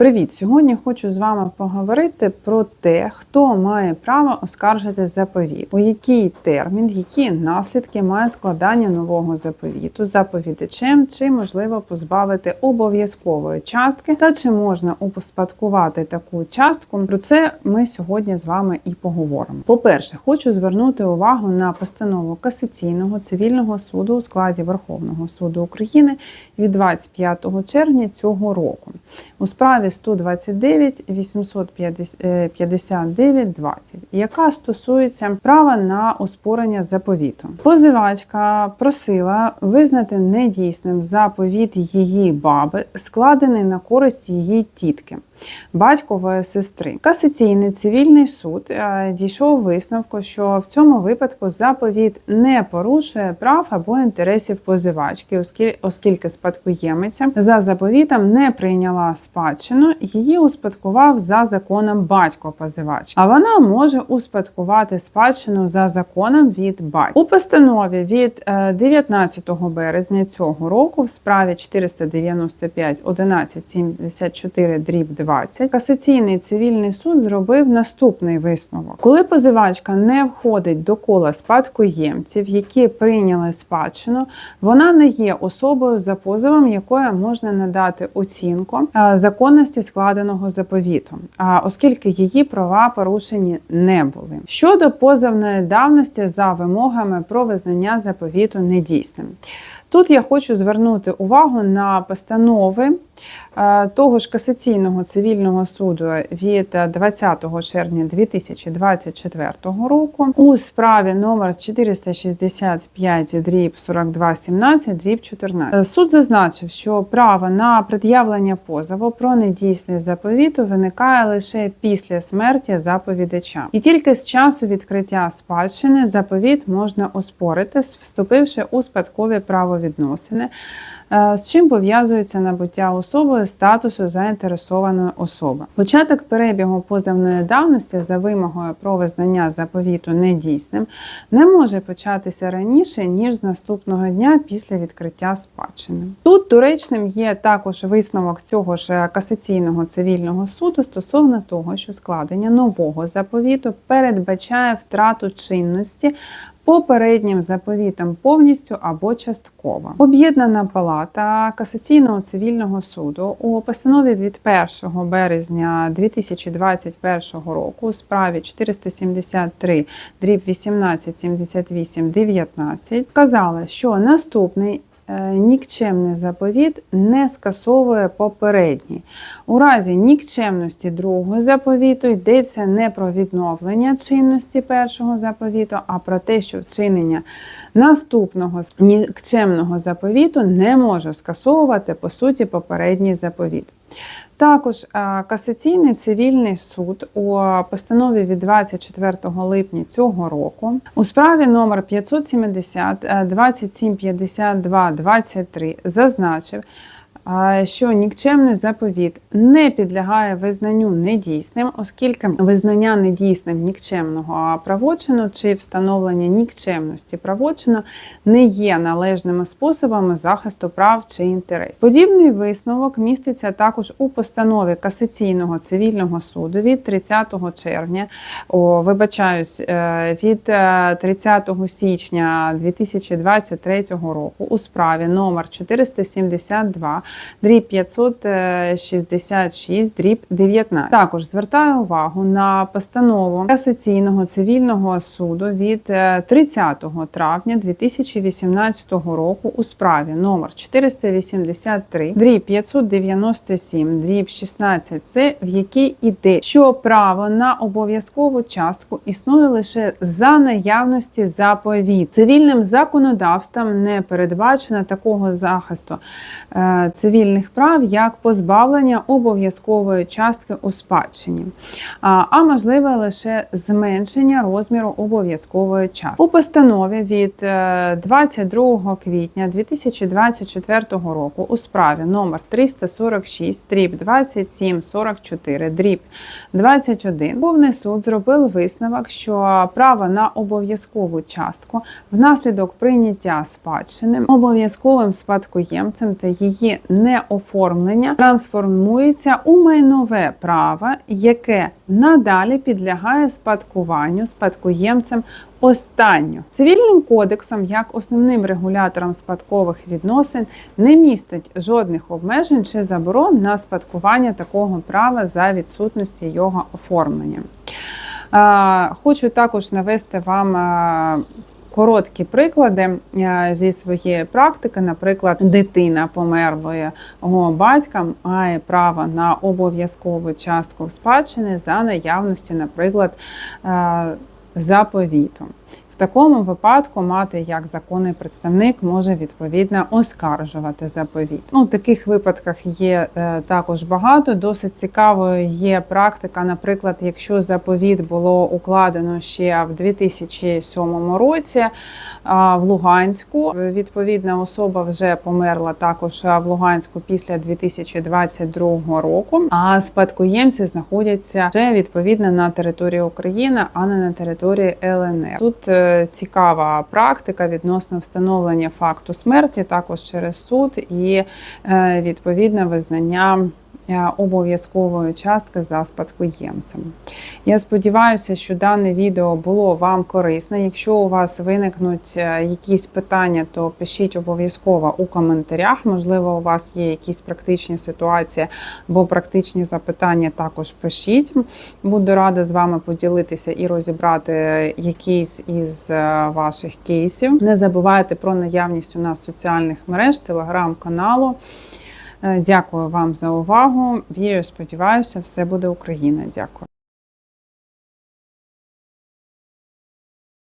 Привіт! Сьогодні хочу з вами поговорити про те, хто має право оскаржити заповіт, у який термін, які наслідки має складання нового заповіту заповідачем, чи можливо позбавити обов'язкової частки, та чи можна успадкувати таку частку. Про це ми сьогодні з вами і поговоримо. По-перше, хочу звернути увагу на постанову касаційного цивільного суду у складі Верховного суду України від 25 червня цього року у справі 129 859 20, яка стосується права на оспорення заповіту. Позивачка просила визнати недійсним заповіт її баби, складений на користь її тітки батькової сестри. Касаційний цивільний суд е, дійшов висновку, що в цьому випадку заповіт не порушує прав або інтересів позивачки, оскільки спадкоємиця за заповітом не прийняла спадщину, її успадкував за законом батько позивач, а вона може успадкувати спадщину за законом від батька. У постанові від е, 19 березня цього року в справі 495 1174 дріб 2 2020 касаційний цивільний суд зробив наступний висновок: коли позивачка не входить до кола спадкоємців, які прийняли спадщину, вона не є особою за позовом, якої можна надати оцінку е, законності складеного заповіту, а оскільки її права порушені не були. Щодо позовної давності за вимогами про визнання заповіту недійсним. Тут я хочу звернути увагу на постанови того ж касаційного цивільного суду від 20 червня 2024 року у справі номер 465 дріб 4217 дріб 14. Суд зазначив, що право на пред'явлення позову про недійсність заповіту виникає лише після смерті заповідача, і тільки з часу відкриття спадщини заповіт можна оспорити, вступивши у спадкові правовідносини, е, з чим пов'язується набуття особою статусу заінтересованої особи. Початок перебігу позовної давності за вимогою про визнання заповіту недійсним не може початися раніше ніж з наступного дня після відкриття спадщини. Тут доречним є також висновок цього ж касаційного цивільного суду стосовно того, що складення нового заповіту передбачає втрату чинності попереднім заповітом повністю або частково. Об'єднана палата касаційного цивільного суду у постанові від 1 березня 2021 року у справі 473 дріб 18 78 19 сказала, що наступний Нікчемний заповіт не скасовує попередній. У разі нікчемності другого заповіту йдеться не про відновлення чинності першого заповіту, а про те, що вчинення наступного нікчемного заповіту не може скасовувати по суті попередній заповіт. Також касаційний цивільний суд у постанові від 24 липня цього року у справі номер 570 е, 2752 23 зазначив, що нікчемний заповіт не підлягає визнанню недійсним, оскільки визнання недійсним нікчемного правочину чи встановлення нікчемності правочину не є належними способами захисту прав чи інтересів. Подібний висновок міститься також у постанові касаційного цивільного суду від 30 червня, о, вибачаюсь, е, від е, 30 січня 2023 року у справі номер 472 дріб 566, дріб 19. Також звертаю увагу на постанову касаційного цивільного суду від е, 30 травня 2018 року у справі номер 483, дріб 597, дріб 16, це в якій іде, що право на обов'язкову частку існує лише за наявності заповіт. Цивільним законодавством не передбачено такого захисту е, цивільних прав, як позбавлення обов'язкової частки у спадщині, а, можливе лише зменшення розміру обов'язкової частки. У постанові від е, 22 квітня 2024 року у справі номер 346 дріб 2744 дріб 21 Повний суд зробив висновок, що право на обов'язкову частку внаслідок прийняття спадщини обов'язковим спадкоємцем та її неоформлення трансформується у майнове право, яке надалі підлягає спадкуванню спадкоємцем останню. Цивільним кодексом, як основним регулятором спадкових відносин, не містить жодних обмежень чи заборон на спадкування такого права за відсутності його оформлення. Хочу також навести вам короткі приклади е, зі своєї практики. Наприклад, дитина померлого батька має право на обов'язкову частку спадщини за наявності, наприклад, е, заповіту. Такому випадку мати як законний представник може відповідно оскаржувати заповіт. Ну, таких випадках є е, також багато. Досить цікавою є практика. Наприклад, якщо заповіт було укладено ще в 2007 році а, в Луганську, відповідна особа вже померла також в Луганську після 2022 року. А спадкоємці знаходяться вже відповідно на території України, а не на території ЛНР. Тут е, цікава практика відносно встановлення факту смерті, також через суд і е, відповідне визнання. Е, Обов'язкової частки за спадкоємцем. Я сподіваюся, що дане відео було вам корисне. Якщо у вас виникнуть е, якісь питання, то пишіть обов'язково у коментарях. Можливо, у вас є якісь практичні ситуації або практичні запитання, також пишіть. Буду рада з вами поділитися і розібрати якийсь із е, ваших кейсів. Не забувайте про наявність у нас соціальних мереж, телеграм-каналу. Е, Дякую вам за увагу. Вірю, сподіваюся, все буде Україна. Дякую.